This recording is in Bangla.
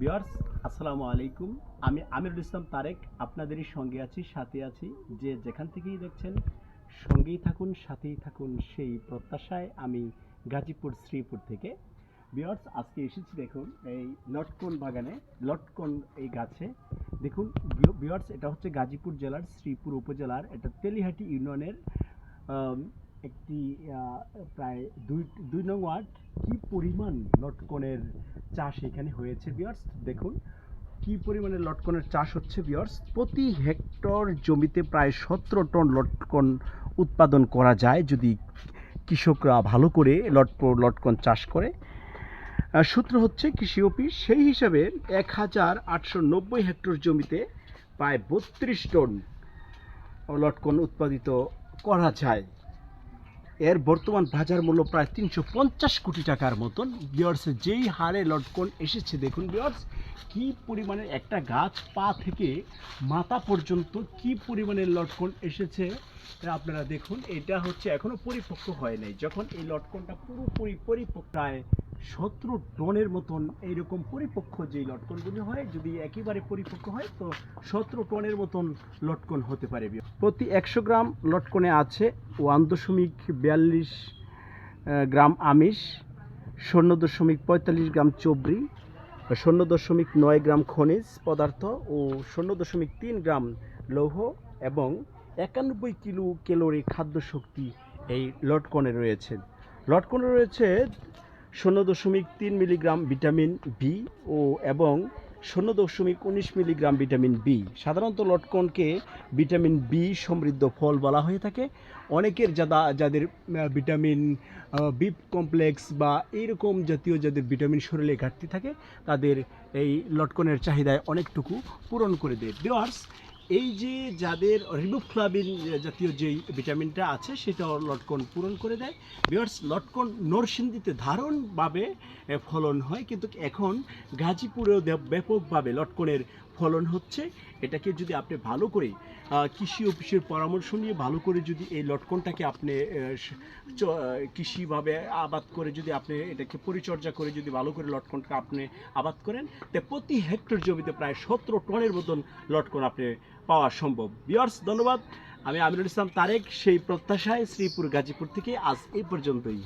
বিয়ার্স, আসসালামু আলাইকুম। আমি আমিরুল ইসলাম তারেক, আপনাদেরই সঙ্গে আছি, সাথে আছি। যে যেখান থেকেই দেখছেন, সঙ্গেই থাকুন, সাথেই থাকুন সেই প্রত্যাশায় আমি গাজীপুর, শ্রীপুর থেকে। বিয়ার্স, আজকে এসেছি দেখুন, এই লটকন বাগানে, লটকন এই গাছে। দেখুন বিয়ার্স, এটা হচ্ছে গাজীপুর জেলার, শ্রীপুর উপজেলার, এটা তেলিহাটি ইউনিয়নের একটি প্রায় দুই দুই নং ওয়ার্ড। কি পরিমাণ লটকনের চাষ এখানে হয়েছে বিয়ার্স দেখুন, কি পরিমাণে লটকনের চাষ হচ্ছে বিয়ার্স প্রতি হেক্টর জমিতে প্রায় সতেরো টন লটকন উৎপাদন করা যায় যদি কৃষকরা ভালো করে লট লটকন চাষ করে। সূত্র হচ্ছে কৃষি অফিস, সেই হিসাবে এক হাজার আটশো নব্বই হেক্টর জমিতে প্রায় বত্রিশ টন লটকন উৎপাদিত করা যায়। এর বর্তমান বাজার মূল্য প্রায় তিনশো পঞ্চাশ কোটি টাকার মতন। বিয়ার্স যেই হারে লটকন এসেছে, দেখুন বিয়ার্স কি পরিমাণে একটা গাছ পা থেকে মাথা পর্যন্ত কি পরিমাণের লটকন এসেছে আপনারা দেখুন। এটা হচ্ছে এখনও পরিপক্ক হয় নাই। যখন এই লটকনটা পুরোপুরি পরিপক্ক, প্রায় সতেরো টনের মতন এইরকম পরিপক্ক যেই লটকনগুলি হয়, যদি একেবারে পরিপক্ক হয়, তো শত্রু টনের মতন লটকন হতে পারে। প্রতি একশো গ্রাম লটকনে আছে ওয়ান দশমিক বিয়াল্লিশ গ্রাম আমিষ, শূন্য দশমিক পঁয়তাল্লিশ গ্রাম চবরি, শূন্য দশমিক নয় গ্রাম খনিজ পদার্থ ও শূন্য দশমিক তিন গ্রাম লৌহ এবং একানব্বই কিলো ক্যালোরি খাদ্য শক্তি এই লটকনে রয়েছে। লটকনে রয়েছে শূন্য দশমিক তিন মিলিগ্রাম ভিটামিন বি ও এবং শূন্য দশমিক উনিশ মিলিগ্রাম ভিটামিন বি সাধারণত লটকনকে ভিটামিন বি সমৃদ্ধ ফল বলা হয়ে থাকে। অনেকের যাদা, যাদের ভিটামিন বি কমপ্লেক্স বা এইরকম জাতীয় যাদের ভিটামিন শরীরে ঘাটতি থাকে, তাদের এই লটকনের চাহিদায় অনেকটুকু পূরণ করে দেয়। বিয়ার্স এই যে যাদের রিবোফ্লাভিন জাতীয় যেই ভিটামিনটা আছে সেটাও লটকন পূরণ করে দেয়। বিয়ার্স লটকন নরসিন্দিতে ধারণভাবে ফলন হয়। কিন্তু এখন গাজীপুরেও ব্যাপকভাবে লটকনের ফলন হচ্ছে, এটাকে যদি আপনি ভালো করে কৃষি অফিসের পরামর্শ নিয়ে ভালো করে যদি এই লটকনটাকে আপনি কৃষিভাবে আবাদ করে যদি আপনি এটাকে পরিচর্যা করে যদি ভালো করে লটকনটা আপনি আবাদ করেন, তা প্রতি হেক্টর জমিতে প্রায় সতেরো টনের মতন লটকন আপনি পাওয়া সম্ভব। বিয়ার্স ধন্যবাদ। আমি আমিরুল ইসলাম তারেক, সেই প্রত্যাশায় শ্রীপুর গাজীপুর থেকে আজ এই পর্যন্তই।